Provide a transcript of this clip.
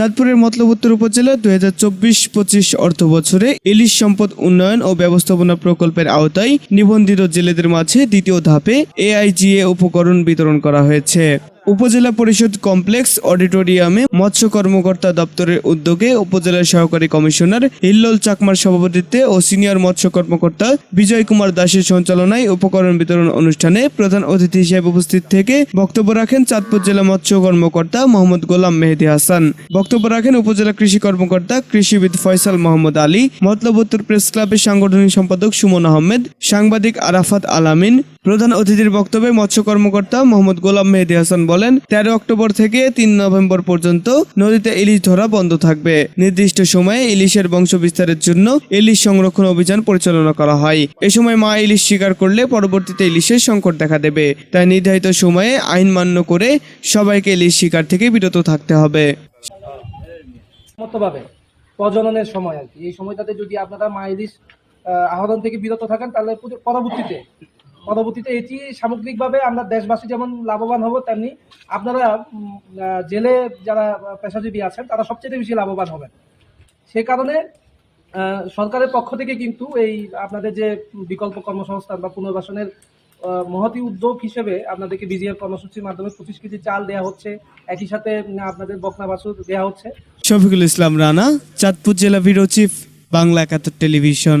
চাঁদপুরের মতলব উত্তর উপজেলা দুই হাজার চব্বিশ পঁচিশ অর্থ বছরে ইলিশ সম্পদ উন্নয়ন ও ব্যবস্থাপনা প্রকল্পের আওতায় নিবন্ধিত জেলেদের মাঝে দ্বিতীয় ধাপে এআইজিএ উপকরণ বিতরণ করা হয়েছে। উপজেলা পরিষদ কমপ্লেক্স অডিটোরিয়ামে মৎস্য কর্মকর্তা দপ্তরের উদ্যোগে উপজেলা সহকারী কমিশনার হিল্লোল চাকমার সভাপতিত্বে ও সিনিয়র মৎস্য কর্মকর্তা বিজয় কুমার দাসের সঞ্চালনায় উপকরণ বিতরণ অনুষ্ঠানে প্রধান অতিথি হিসেবে উপস্থিত থেকে বক্তব্য রাখেন চাঁদপুর জেলা মৎস্য কর্মকর্তা মোহাম্মদ গোলাম মেহেদি হাসান। বক্তব্য রাখেন উপজেলা কৃষি কর্মকর্তা কৃষিবিদ ফয়সাল মোহাম্মদ আলী, মতলব উত্তর প্রেস ক্লাবের সাংগঠনিক সম্পাদক সুমন আহমেদ, সাংবাদিক আরাফাত আলামিন প্রধান অতিথির বক্তব্যে মৎস্য কর্মকর্তা মোহাম্মদ গোলাম মেহেদি হাসান বলেন তেরো অক্টোবর থেকে তিন নভেম্বর পর্যন্ত নদীতে ইলিশ ধরা বন্ধ থাকবে। নির্দিষ্ট সময়ে ইলিশের বংশ বিস্তারের জন্য ইলিশ সংরক্ষণ অভিযান পরিচালনা করা হয়। এ সময় মা ইলিশ শিকার করলে পরবর্তীতে ইলিশের সংকট দেখা দেবে। তাই নির্ধারিত সময়ে আইন মান্য করে সবাইকে ইলিশ শিকার থেকে বিরত থাকতে হবে। প্রজননের সময় আর কি। এই সময়টাতে যদি আপনারা মা ইলিশ আহ, আহরণ থেকে বিরত থাকেন তাহলে পরবর্তীতে পরবর্তীতে এটি সামগ্রিকভাবে আমরা দেশবাসী যেমন লাভবান হব, তেমনি আপনারা জেলে যারা পেশাজীবী আছেন, তারা সবচেয়ে বেশি লাভবান হবেন। সে কারণে সরকারের পক্ষ থেকে কিন্তু এই আপনাদের যে বিকল্প কর্মসংস্থান বা পুনর্বাসনের মহতি উদ্যোগ হিসেবে আপনাদেরকে বিজিএফ কর্মসূচির মাধ্যমে পঁচিশ কেজি চাল দেওয়া হচ্ছে। একই সাথে আপনাদের বকনা বাছুর দেওয়া হচ্ছে। শফিকুল ইসলাম রানা, চাঁদপুর জেলা ব্যুরো চিফ, বাংলা একাত্তর টেলিভিশন।